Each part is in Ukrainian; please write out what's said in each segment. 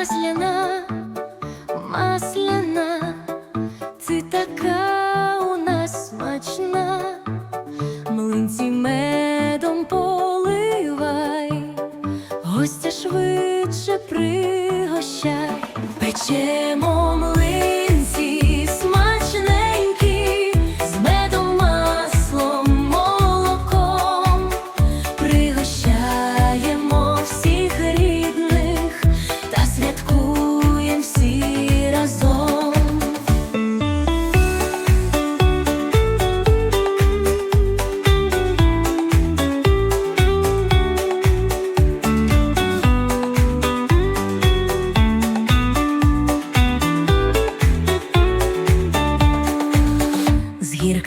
масляна, масляна, ти така у нас смачна, млинці медом поливай, гостя швидше пригощай, печемо.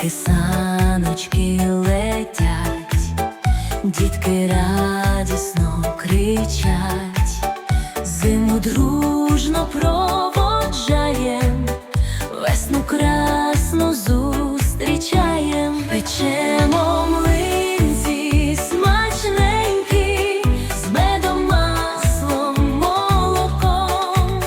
Поки саночки летять, дітки радісно кричать, зиму дружно проводжаєм, весну красну зустрічаєм, печемо млинці смачненькі, з медом маслом молоком.